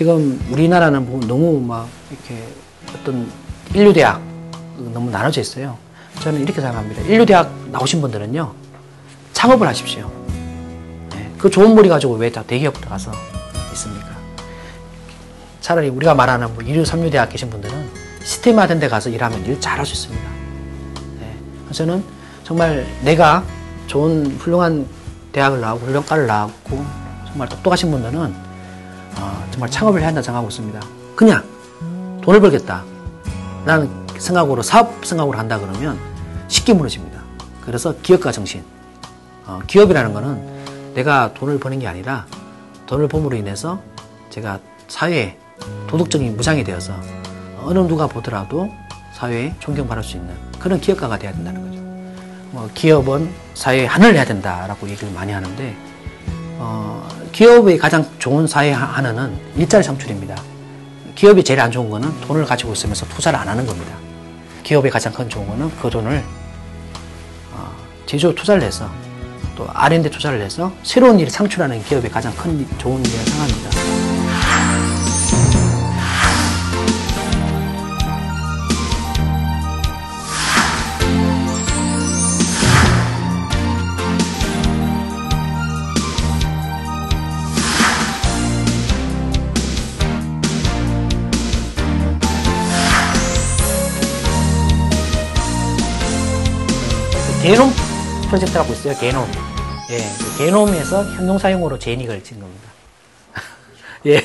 지금 우리나라는 보면 너무 막 이렇게 어떤 인류 대학 너무 나눠져 있어요. 저는 이렇게 생각합니다. 인류 대학 나오신 분들은요 창업을 하십시오. 네, 그 좋은 머리 가지고 왜 다 대기업 들어가서 있습니까? 차라리 우리가 말하는 뭐 2류, 3류 대학 계신 분들은 시스템화된 데 가서 일하면 일 잘할 수 있습니다. 네, 저는 정말 내가 좋은 훌륭한 대학을 나오고 훈련과를 나왔고 정말 똑똑하신 분들은 어, 정말 창업을 해야 한다 생각하고 있습니다. 그냥 돈을 벌겠다. 라는 생각으로 사업 생각으로 한다 그러면 쉽게 무너집니다. 그래서 기업가 정신. 어, 기업이라는 거는 내가 돈을 버는 게 아니라 돈을 범으로 인해서 제가 사회에 도덕적인 무장이 되어서 어느 누가 보더라도 사회에 존경받을 수 있는 그런 기업가가 돼야 된다는 거죠. 어, 기업은 사회에 하늘을 해야 된다라고 얘기를 많이 하는데 어, 기업의 가장 좋은 사회 하나는 일자리 창출입니다. 기업이 제일 안 좋은 거는 돈을 가지고 있으면서 투자를 안 하는 겁니다. 기업의 가장 큰 좋은 거는 그 돈을 어, 제조 투자를 해서 또 R&D 투자를 해서 새로운 일을 창출하는 기업의 가장 큰 좋은 일을 생각합니다. 게놈 프로젝트라고 있어요. 게놈. 예, 그 게놈에서 형용사용으로 제닉을 친 겁니다. 예.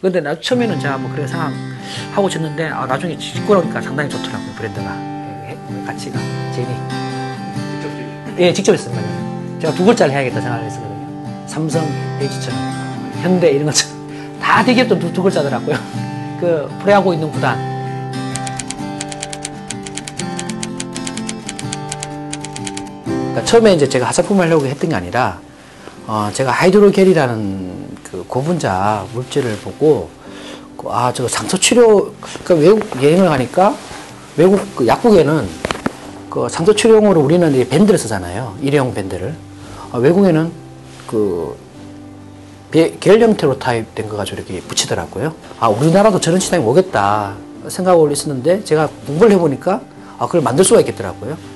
근데 나 처음에는 제가 뭐 그래 생각하고 쳤는데 아, 나중에 짓고 나니까 상당히 좋더라고요. 브랜드가. 예, 가치가. 제닉. 직접 예, 직접 했습니다. 제가 두 글자를 해야겠다 생각을 했었거든요. 삼성, LG처럼, 현대 이런 것처럼 다 대기업도 두, 두 글자더라고요. 그 프레하고 있는 구단. 처음에 이제 제가 화장품을 하려고 했던 게 아니라 어, 제가 하이드로겔이라는 그 고분자 물질을 보고 그, 아, 저 상처 치료 그러니까 외국 여행을 가니까 외국 그 약국에는 그 상처 치료용으로 우리는 이 밴드를 쓰잖아요. 일회용 밴드를. 아, 외국에는 그겔 형태로 타입된 거 가지고 이렇게 붙이더라고요. 아, 우리나라도 저런 시장이 오겠다 생각을 했었는데 제가 공부를 해보니까 아, 그걸 만들 수가 있겠더라고요.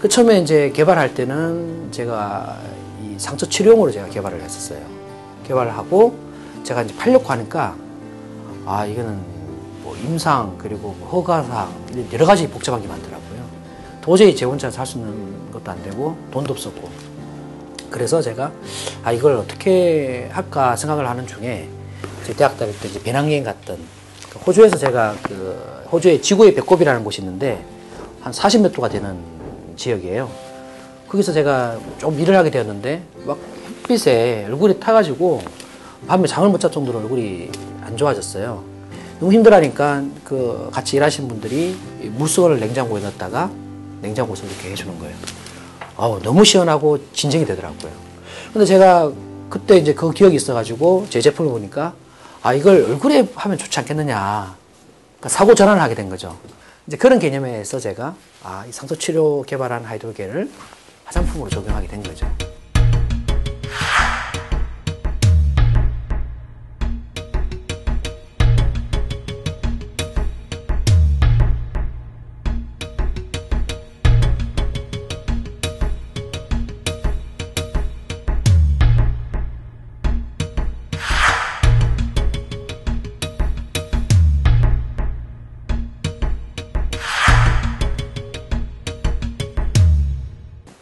그 처음에 이제 개발할 때는 제가 이 상처 치료용으로 제가 개발을 했었어요. 개발을 하고 제가 이제 팔려고 하니까 아 이거는 뭐 임상 그리고 뭐 허가상 여러 가지 복잡한 게 많더라고요. 도저히 제 혼자 살 수 있는 것도 안 되고 돈도 없었고 그래서 제가 아 이걸 어떻게 할까 생각을 하는 중에 제 대학 다닐 때 이제 배낭여행 갔던 그 호주에서 제가 그 호주의 지구의 배꼽이라는 곳이 있는데 한 40몇 도가 되는 지역이에요. 거기서 제가 좀 일을 하게 되었는데 막 햇빛에 얼굴이 타가지고 밤에 잠을 못 잘 정도로 얼굴이 안 좋아졌어요. 너무 힘들하니까 그 같이 일하시는 분들이 물수건을 냉장고에 넣었다가 냉장고에서 이렇게 해주는 거예요. 아우, 너무 시원하고 진정이 되더라고요. 근데 제가 그때 이제 그 기억이 있어가지고 제 제품을 보니까 아, 이걸 얼굴에 하면 좋지 않겠느냐. 그러니까 사고 전환을 하게 된 거죠. 이제 그런 개념에서 제가 아, 이 상처 치료 개발한 하이드로겔을 화장품으로 적용하게 된 거죠.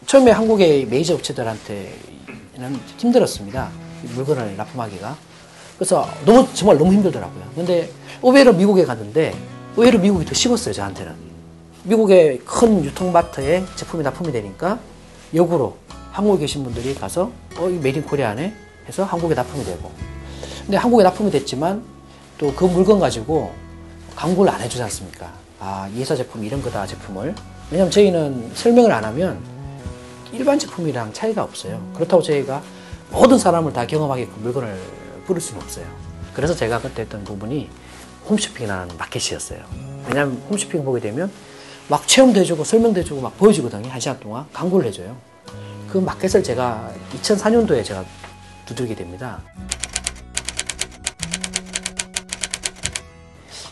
처음에 한국의 메이저 업체들한테는 힘들었습니다. 물건을 납품하기가. 그래서 너무, 정말 너무 힘들더라고요. 근데 의외로 미국에 갔는데 의외로 미국이 더 쉬웠어요, 저한테는. 미국의 큰 유통마트에 제품이 납품이 되니까 역으로 한국에 계신 분들이 가서 어, 이 메이드 인 코리아네? 해서 한국에 납품이 되고. 근데 한국에 납품이 됐지만 또 그 물건 가지고 광고를 안 해주지 않습니까? 아, 이 회사 제품 이런 거다, 제품을. 왜냐면 저희는 설명을 안 하면 일반 제품이랑 차이가 없어요. 그렇다고 저희가 모든 사람을 다 경험하게끔 물건을 뿌릴 수는 없어요. 그래서 제가 그때 했던 부분이 홈쇼핑이라는 마켓이었어요. 왜냐하면 홈쇼핑 보게 되면 막 체험도 해주고 설명도 해주고 막 보여주거든요. 한 시간 동안 광고를 해줘요. 그 마켓을 제가 2004년도에 제가 두들게 됩니다.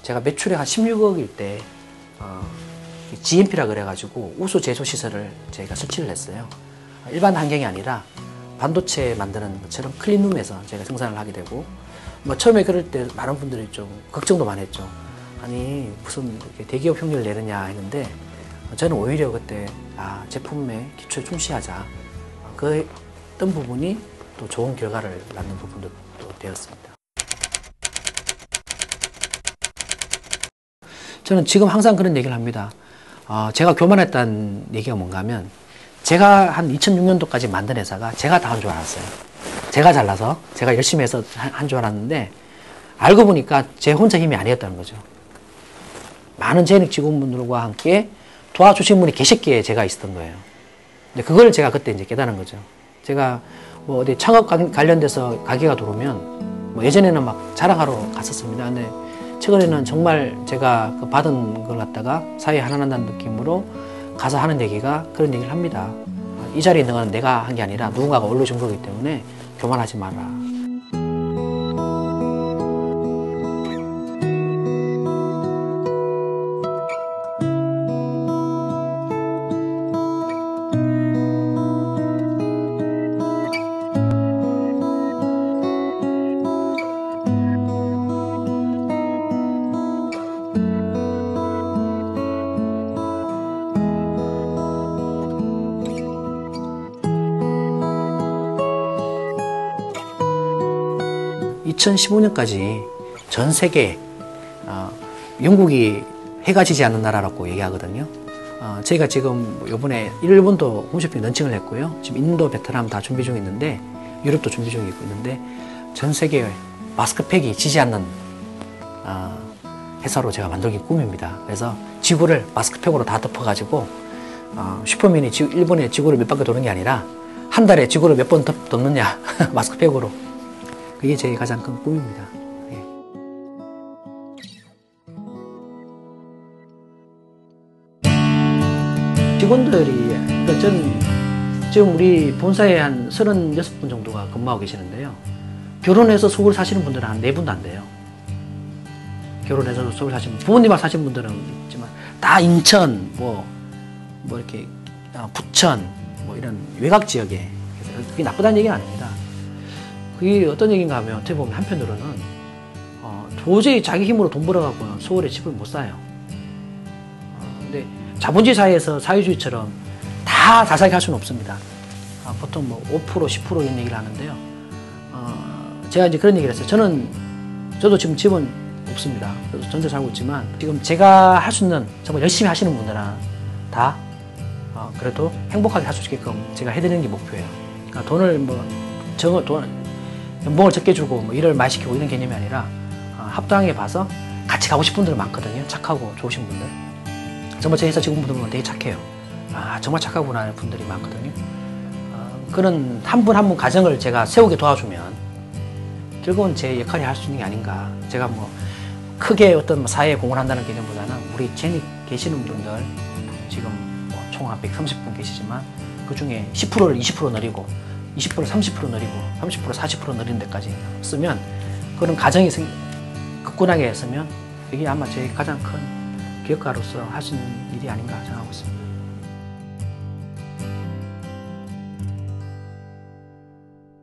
제가 매출이 한 16억일 때 어, GMP라 그래가지고 우수 제조 시설을 저희가 설치를 했어요. 일반 환경이 아니라 반도체 만드는 것처럼 클린룸에서 제가 생산을 하게 되고 뭐 처음에 그럴 때 많은 분들이 좀 걱정도 많이 했죠. 아니 무슨 대기업 흉내를 내느냐 했는데 저는 오히려 그때 아 제품의 기초에 충실하자 그 어떤 부분이 또 좋은 결과를 낳는 부분도 또 되었습니다. 저는 지금 항상 그런 얘기를 합니다. 어, 제가 교만했다는 얘기가 뭔가 하면 제가 한 2006년도까지 만든 회사가 제가 다 한 줄 알았어요. 제가 잘나서 제가 열심히 해서 한 줄 알았는데 알고 보니까 제 혼자 힘이 아니었다는 거죠. 많은 재nik 직원분들과 함께 도와주신 분이 계셨기에 제가 있었던 거예요. 근데 그걸 제가 그때 이제 깨달은 거죠. 제가 뭐 어디 창업 관련돼서 가게가 들어오면 뭐 예전에는 막 자랑하러 갔었습니다. 근데 최근에는 정말 제가 그 받은 걸 갖다가 사회에 하나난다는 느낌으로 가서 하는 얘기가 그런 얘기를 합니다. 이 자리에 있는 건 내가 한 게 아니라 누군가가 올려준 거기 때문에 교만하지 마라. (2015년까지) 전 세계 어, 영국이 해가 지지 않는 나라라고 얘기하거든요. 어, 저희가 지금 이번에 일본도 홈쇼핑 런칭을 했고요. 지금 인도, 베트남 다 준비 중에 있는데 유럽도 준비 중에 있고 있는데 전 세계 마스크팩이 지지 않는 어, 회사로 제가 만들기 꿈입니다. 그래서 지구를 마스크팩으로 다 덮어가지고 어, 슈퍼맨이 지, 일본의 지구를 몇 바퀴 도는 게 아니라 한 달에 지구를 몇 번 덮느냐 마스크팩으로 그게 제 가장 큰 꿈입니다. 예. 직원들이 그러니까 전 지금 우리 본사에 한 36분 정도가 근무하고 계시는데요. 결혼해서 서울 사시는 분들은 한 4분도 안 돼요. 결혼해서 서울 사시는 부모님하고 사시는 분들은 있지만 다 인천 뭐, 뭐 이렇게 아, 부천 뭐 이런 외곽 지역에 그래서 그게 나쁘다는 얘기는 아닙니다. 그게 어떤 얘기인가 하면 어떻게 보면 한편으로는 어, 도저히 자기 힘으로 돈 벌어갖고 서울에 집을 못 사요. 어, 근데 자본주의 사회에서 사회주의처럼 다 자살하게 할 수는 없습니다. 어, 보통 뭐 5% 10% 이런 얘기를 하는데요. 어, 제가 이제 그런 얘기를 했어요. 저는 저도 지금 집은 없습니다. 전세 살고 있지만 지금 제가 할 수 있는 정말 열심히 하시는 분들은 다 어, 그래도 행복하게 할 수 있게끔 제가 해드리는 게 목표예요. 그러니까 돈을 뭐 정을 돈 연봉을 적게 주고 뭐 일을 많이 시키고 이런 개념이 아니라 어, 합당하게 봐서 같이 가고 싶은 분들 많거든요. 착하고 좋으신 분들. 정말 제 회사 직원분들 보면 되게 착해요. 아 정말 착하구나 하는 분들이 많거든요. 어, 그런 한 분 한 분 가정을 제가 세우게 도와주면 결국은 제 역할이 할 수 있는 게 아닌가. 제가 뭐 크게 어떤 뭐 사회에 공헌한다는 개념보다는 우리 제닉 계시는 분들 지금 뭐총 130분 계시지만 그 중에 10%를 20% 늘리고 20% 30% 늘리고 30% 40% 늘리는 데까지 쓰면 그런 가정이 생, 굳건하게 했으면 이게 아마 제 가장 큰 기업가로서 할 수 있는 일이 아닌가 생각하고 있습니다.